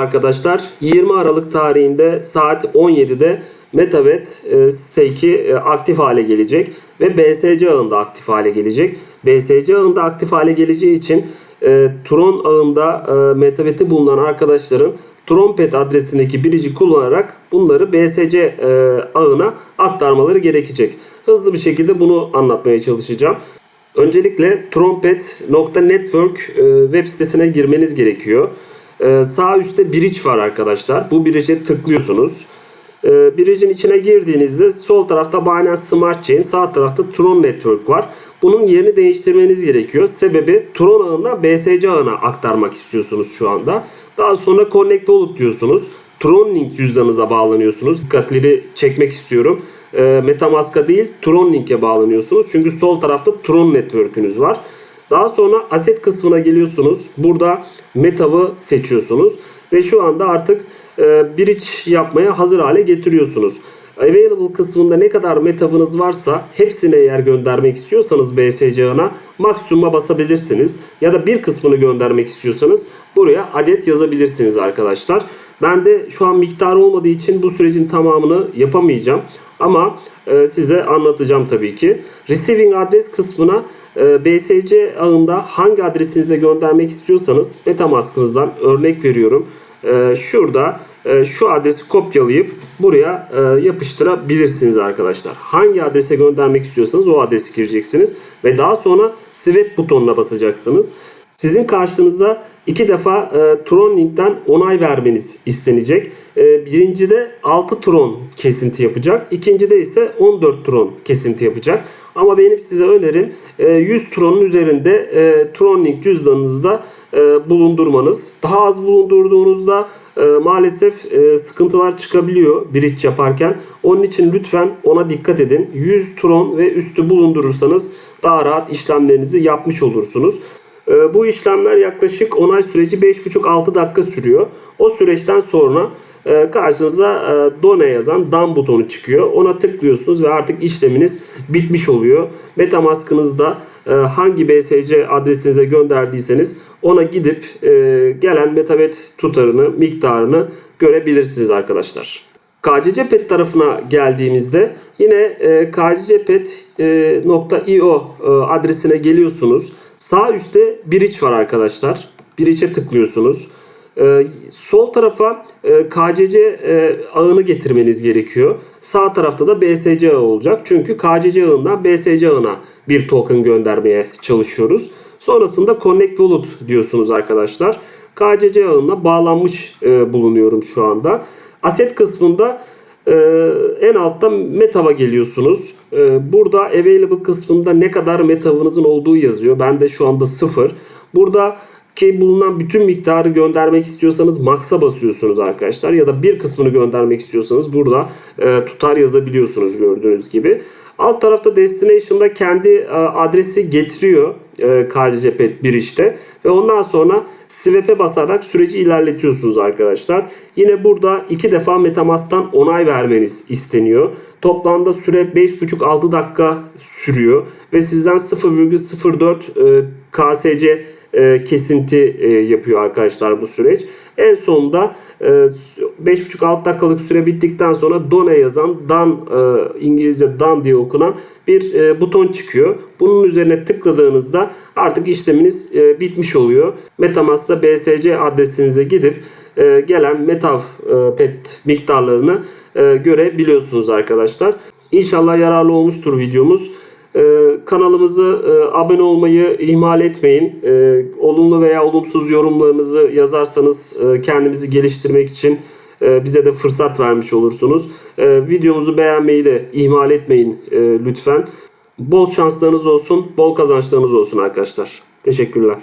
arkadaşlar 20 Aralık tarihinde saat 17'de MetaVet e, stake'i e, aktif hale gelecek ve BSC ağında aktif hale gelecek. BSC ağında aktif hale geleceği için e, Tron ağında e, MetaVet'i bulunan arkadaşların Trompet adresindeki birici kullanarak bunları BSC e, ağına aktarmaları gerekecek. Hızlı bir şekilde bunu anlatmaya çalışacağım. Öncelikle trompet.network e, web sitesine girmeniz gerekiyor. E, sağ üstte bridge var arkadaşlar. Bu bridge'e tıklıyorsunuz. E, bridge'in içine girdiğinizde sol tarafta Binance Smart Chain, sağ tarafta Tron Network var. Bunun yerini değiştirmeniz gerekiyor. Sebebi Tron ağına BSC ağına aktarmak istiyorsunuz şu anda. Daha sonra Connect Wallet diyorsunuz. Tron Link cüzdanınıza bağlanıyorsunuz. Dikkatleri çekmek istiyorum. E, Metamask'a değil Tron Link'e bağlanıyorsunuz. Çünkü sol tarafta Tron Network'ünüz var. Daha sonra Asset kısmına geliyorsunuz. Burada Metav'ı seçiyorsunuz. Ve şu anda artık e, bridge yapmaya hazır hale getiriyorsunuz. Available kısmında ne kadar metavınız varsa hepsini eğer göndermek istiyorsanız BSC ağına maksimuma basabilirsiniz. Ya da bir kısmını göndermek istiyorsanız buraya adet yazabilirsiniz arkadaşlar. Ben de şu an miktar olmadığı için bu sürecin tamamını yapamayacağım. Ama e, size anlatacağım tabii ki. Receiving adres kısmına e, BSC ağında hangi adresinize göndermek istiyorsanız Metamask'ınızdan örnek veriyorum. E, şurada şu adresi kopyalayıp buraya e, yapıştırabilirsiniz arkadaşlar. Hangi adrese göndermek istiyorsanız o adresi gireceksiniz ve daha sonra swap butonuna basacaksınız. Sizin karşınıza iki defa e, Tron Link'ten onay vermeniz istenecek. E, birincide 6 Tron kesinti yapacak. İkincide ise 14 Tron kesinti yapacak. Ama benim size önerim e, 100 Tron'un üzerinde e, Tron Link cüzdanınızda e, bulundurmanız. Daha az bulundurduğunuzda e, maalesef e, sıkıntılar çıkabiliyor bridge yaparken. Onun için lütfen ona dikkat edin. 100 Tron ve üstü bulundurursanız daha rahat işlemlerinizi yapmış olursunuz. Ee, Bu işlemler yaklaşık onay süreci 5,5-6 dakika sürüyor. O süreçten sonra e, karşınıza e, Done yazan Done butonu çıkıyor. Ona tıklıyorsunuz ve artık işleminiz bitmiş oluyor. Metamask'ınızda e, hangi BSC adresinize gönderdiyseniz ona gidip gelen Metavet tutarını, miktarını görebilirsiniz arkadaşlar. KCC Pet tarafına geldiğimizde yine kccpet.io adresine geliyorsunuz. Sağ üstte bridge var arkadaşlar. Bridge'e tıklıyorsunuz. E, sol tarafa e, KCC e, ağını getirmeniz gerekiyor. Sağ tarafta da BSC ağı olacak. Çünkü KCC ağından BSC ağına bir token göndermeye çalışıyoruz. Sonrasında Connect Wallet diyorsunuz arkadaşlar. KCC ağına bağlanmış e, bulunuyorum şu anda. Asset kısmında e, en altta metava geliyorsunuz. E, burada available kısmında ne kadar metavınızın olduğu yazıyor. Ben de şu anda sıfır. Burada ki bulunan bütün miktarı göndermek istiyorsanız max'a basıyorsunuz arkadaşlar. Ya da bir kısmını göndermek istiyorsanız burada e, tutar yazabiliyorsunuz gördüğünüz gibi. Alt tarafta destination'da kendi e, adresi getiriyor e, KCC Pet bir işte ve ondan sonra swap'e basarak süreci ilerletiyorsunuz arkadaşlar. Yine burada iki defa Metamask'tan onay vermeniz isteniyor. Toplamda süre 5,5-6 dakika sürüyor ve sizden 0,04 e, KSC e, kesinti e, yapıyor arkadaşlar bu süreç. En sonunda e, 5,5-6 dakikalık süre bittikten sonra Done yazan Dan e, İngilizce Dan diye okunan bir buton çıkıyor. Bunun üzerine tıkladığınızda artık işleminiz bitmiş oluyor. Metamask'ta BSC adresinize gidip gelen Metav e, pet miktarlarını e, görebiliyorsunuz arkadaşlar. İnşallah yararlı olmuştur videomuz. Ee, kanalımızı e, abone olmayı ihmal etmeyin. Ee, olumlu veya olumsuz yorumlarınızı yazarsanız e, kendimizi geliştirmek için e, bize de fırsat vermiş olursunuz. E, videomuzu beğenmeyi de ihmal etmeyin lütfen. Bol şanslarınız olsun, bol kazançlarınız olsun arkadaşlar. Teşekkürler.